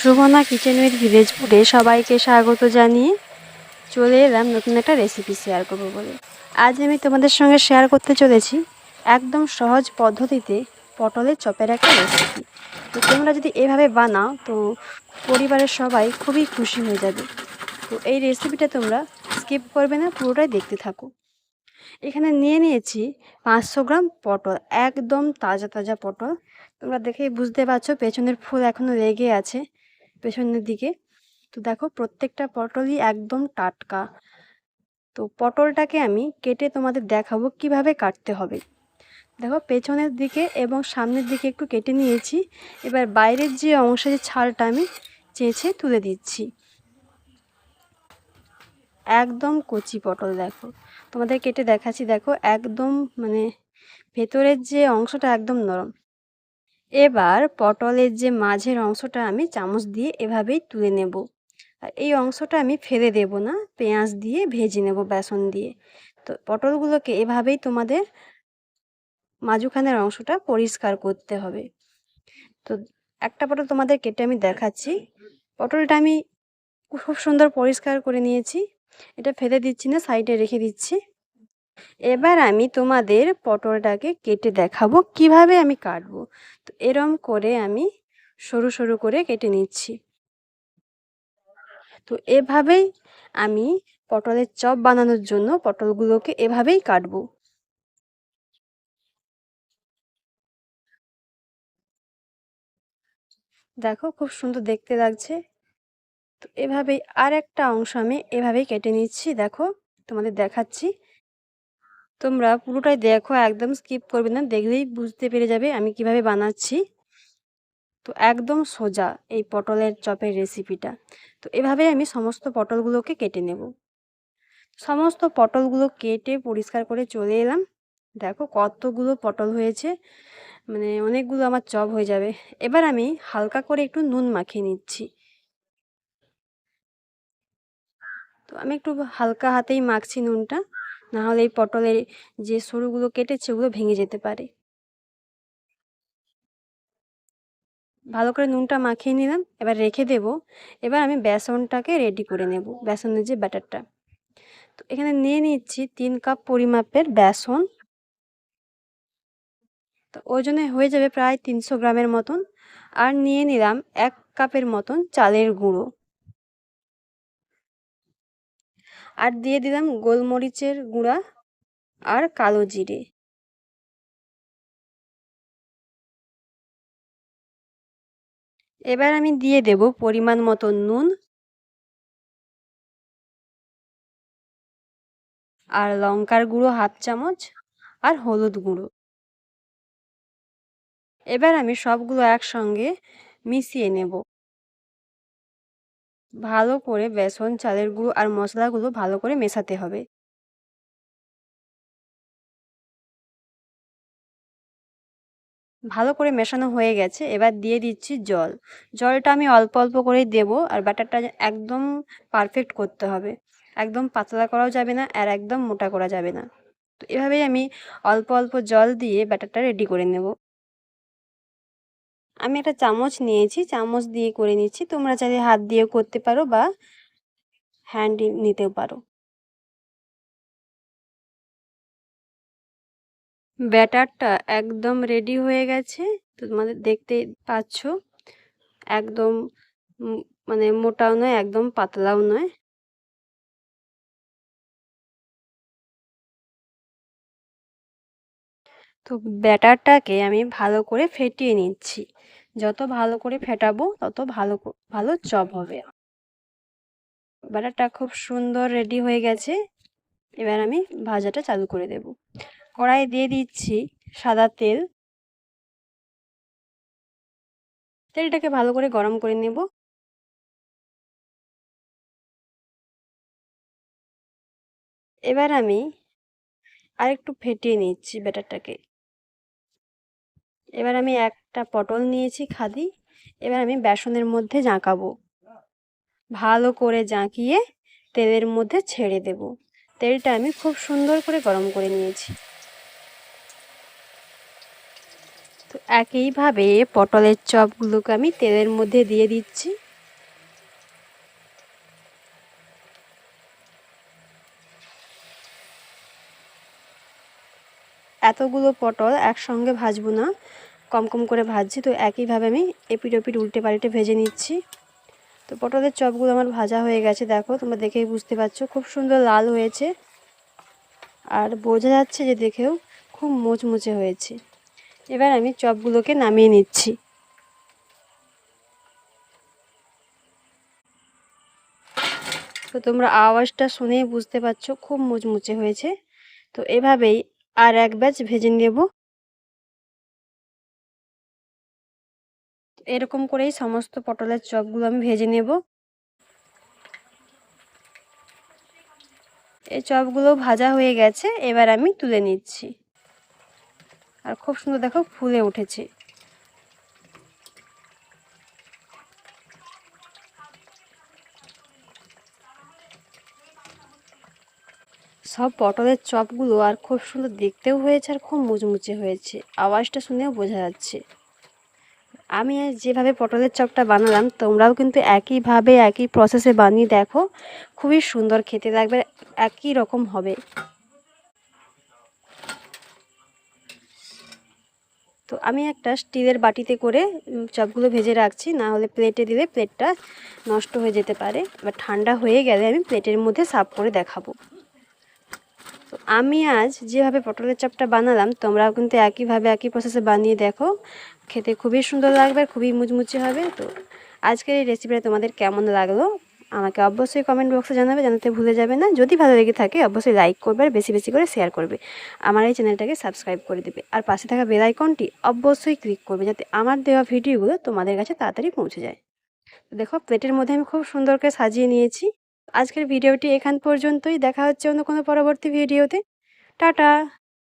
সুবনা kitchen with village ফুডে সবাইকে স্বাগত জানিয়ে চলে এলাম নতুন একটা রেসিপি শেয়ার করব বলে। আজ আমি তোমাদের সঙ্গে শেয়ার করতে চলেছি একদম সহজ পদ্ধতিতে পটলের চপের একটা রেসিপি তো তোমরা যদি এভাবে বানাও, তো পরিবারের সবাই খুবই খুশি হয়ে যাবে। তো এই রেসিপিটা তোমরা স্কিপ করবে না, পুরোটাই দেখতে থাকো। এখানে নিয়ে নিয়েছি পাঁচশো গ্রাম পটল, একদম তাজা তাজা পটল। তোমরা দেখেই বুঝতে পারছ, পেছনের ফুল এখনও লেগে আছে। পেছনের দিকে। তো দেখো প্রত্যেকটা পটলই একদম টাটকা। তো পটলটাকে আমি কেটে তোমাদের দেখাবো কীভাবে কাটতে হবে। দেখো পেছনের দিকে এবং সামনের দিকে একটু কেটে নিয়েছি। এবার বাইরের যে অংশে যে ছালটা আমি চেঁচে তুলে দিচ্ছি। একদম কচি পটল দেখো। তোমাদের কেটে দেখাচ্ছি দেখো একদম মানে ভেতরের যে অংশটা একদম নরম। এবার পটলের যে মাঝের অংশটা আমি চামচ দিয়ে এভাবেই তুলে নেব। আর এই অংশটা আমি ফেলে দেব না, পেঁয়াজ দিয়ে ভেজে নেব বেসন দিয়ে। তো পটলগুলোকে এভাবেই তোমাদের মাঝখানের অংশটা পরিষ্কার করতে হবে। তো একটা পটল তোমাদের কেটে আমি দেখাচ্ছি। পটলটা আমি খুব সুন্দর পরিষ্কার করে নিয়েছি। এটা ফেলে দিচ্ছি না, সাইডে রেখে দিচ্ছি। এবার আমি তোমাদের পটলটাকে কেটে দেখাবো, কীভাবে আমি কাটবো। তো এরম করে আমি সরু সরু করে কেটে নিচ্ছি। তো এভাবেই আমি পটলের চপ বানানোর জন্য পটলগুলোকে এভাবেই কাটবো। দেখো, খুব সুন্দর দেখতে লাগছে। তো এভাবেই আর একটা অংশ আমি এভাবেই কেটে নিচ্ছি। দেখো, তোমাদের দেখাচ্ছি। তোমরা পুরোটাই দেখো, একদম স্কিপ করবে না, দেখলেই বুঝতে পেরে যাবে আমি কীভাবে বানাচ্ছি। তো একদম সোজা এই পটলের চপের রেসিপিটা তো এভাবে আমি সমস্ত পটলগুলোকে কেটে নেব। সমস্ত পটলগুলো কেটে পরিষ্কার করে চলে এলাম। দেখো কতগুলো পটল হয়েছে মানে অনেকগুলো আমার চপ হয়ে যাবে। এবার আমি হালকা করে একটু নুন মাখিয়ে নিচ্ছি। তো আমি একটু হালকা হাতেই মাখছি নুনটা। নাহলে এই পটলের যে সরুগুলো কেটেছে, ওগুলো ভেঙে যেতে পারে। ভালো করে নুনটা মাখিয়ে নিলাম, এবার রেখে দেব। এবার আমি বেসনটাকে রেডি করে নেব, বেসনের যে ব্যাটারটা তো এখানে নিয়ে নিচ্ছি তিন কাপ পরিমাপের বেসন। তো ওজনে হয়ে যাবে প্রায় তিনশো গ্রামের মতন। আর নিয়ে নিলাম এক কাপের মতন চালের গুঁড়ো। আর দিয়ে দিলাম গোলমরিচের গুঁড়া আর কালো জিরে। এবার আমি দিয়ে দেব পরিমাণ মতো নুন আর লঙ্কার গুঁড়ো হাফ চামচ আর হলুদ গুঁড়ো। এবার আমি সবগুলো একসঙ্গে মিশিয়ে নেব। ভালো করে বেসন, চালের গুঁড়ো আর মশলাগুলো ভালো করে মেশাতে হবে। ভালো করে মেশানো হয়ে গেছে। এবার দিয়ে দিচ্ছি জল। জলটা আমি অল্প অল্প করেই দেবো আর ব্যাটারটা একদম পারফেক্ট করতে হবে। একদম পাতলা করাও যাবে না আর একদম মোটা করা যাবে না। তো এভাবেই আমি অল্প অল্প জল দিয়ে ব্যাটারটা রেডি করে নেব। আমি একটা চামচ নিয়েছি, চামচ দিয়ে করে নিচ্ছি। তোমরা চাইলে হাত দিয়ে করতে পারো বা হ্যান্ড নিতেও পারো। ব্যাটারটা একদম রেডি হয়ে গেছে। তোমাদের দেখতে পাচ্ছ? একদম মানে মোটাও নয়, একদম পাতলাও নয়। তো ব্যাটারটাকে আমি ভালো করে ফেটিয়ে নিচ্ছি। যত ভালো করে ফেটাবো, তত ভালো ভালো চপ হবে। ব্যাটারটা খুব সুন্দর রেডি হয়ে গেছে। এবার আমি ভাজাটা চালু করে দেব। কড়াই দিয়ে দিচ্ছি সাদা তেল। তেলটাকে ভালো করে গরম করে নেব। এবার আমি আরেকটু ফেটিয়ে নিচ্ছি ব্যাটারটাকে। এবার আমি একটা পটল নিয়েছি খাদি, এবার আমি বেসনের মধ্যে জাঁকাবো। ভালো করে জাঁকিয়ে তেলের মধ্যে ছেড়ে দেব। তেলটা আমি খুব সুন্দর করে গরম করে নিয়েছি। তো একইভাবে পটলের চপগুলোকে আমি তেলের মধ্যে দিয়ে দিচ্ছি। এতগুলো পটল একসঙ্গে ভাজবো না। কম কম করে ভাজছি, তো একইভাবে আমি এপিট ওপিট উল্টে পাল্টে ভেজে নিচ্ছি। তো পটলের চপগুলো আমার ভাজা হয়ে গেছে, দেখো, তোমরা দেখেই বুঝতে পারছ, খুব সুন্দর লাল হয়েছে। আর বোঝা যাচ্ছে যে দেখেও খুব মুচমুচে হয়েছে। এবার আমি চপগুলোকে নামিয়ে নিচ্ছি। তো তোমরা আওয়াজটা শুনেই বুঝতে পারছ, খুব মুচমুচে হয়েছে। তো এভাবেই আর এক ব্যাচ ভেজে নেব। এরকম করেই সমস্ত পটলের চপগুলো আমি ভেজে নেব। এই চপগুলো ভাজা হয়ে গেছে, এবার আমি তুলে নিচ্ছি। আর খুব সুন্দর দেখো ফুলে উঠেছে। সব পটলের চপগুলো আর খুব সুন্দর দেখতেও হয়েছে আর খুব মুচমুচে হয়েছে। আওয়াজটা শুনেও বোঝা যাচ্ছে। আমি যেভাবে পটলের চপটা বানালাম, তোমরাও কিন্তু একইভাবে, একই প্রসেসে বানিয়ে দেখো। খুবই সুন্দর, খেতে লাগবে, একই রকম হবে। তো আমি একটা স্টিলের বাটিতে করে চপগুলো ভেজে রাখছি, না হলে প্লেটে দিলে প্লেটটা নষ্ট হয়ে যেতে পারে এবার ঠান্ডা হয়ে গেলে আমি প্লেটের মধ্যে সাফ করে দেখাবো। তো আমি আজ যেভাবে পটলের চপটা বানালাম, তোমরাও কিন্তু একইভাবে একই প্রসেসে বানিয়ে দেখো। খেতে খুবই সুন্দর লাগবে, খুবই মুচমুচে হবে। তো আজকের এই রেসিপিটা তোমাদের কেমন লাগল? আমাকে অবশ্যই কমেন্ট বক্সে জানাবে, জানাতে ভুলে যাবে না। যদি ভালো লেগে থাকে, অবশ্যই লাইক করবে আর বেশি বেশি করে শেয়ার করবে। আমার এই চ্যানেলটাকে সাবস্ক্রাইব করে দেবে। আর পাশে থাকা বেল আইকনটি অবশ্যই ক্লিক করবে, যাতে আমার দেওয়া ভিডিওগুলো তোমাদের কাছে তাড়াতাড়ি পৌঁছে যায়। দেখো প্লেটের মধ্যে আমি খুব সুন্দর করে সাজিয়ে নিয়েছি। আজকের ভিডিওটি এখান পর্যন্তই। দেখা হচ্ছে অন্য কোনো পরবর্তী ভিডিওতে। টাটা!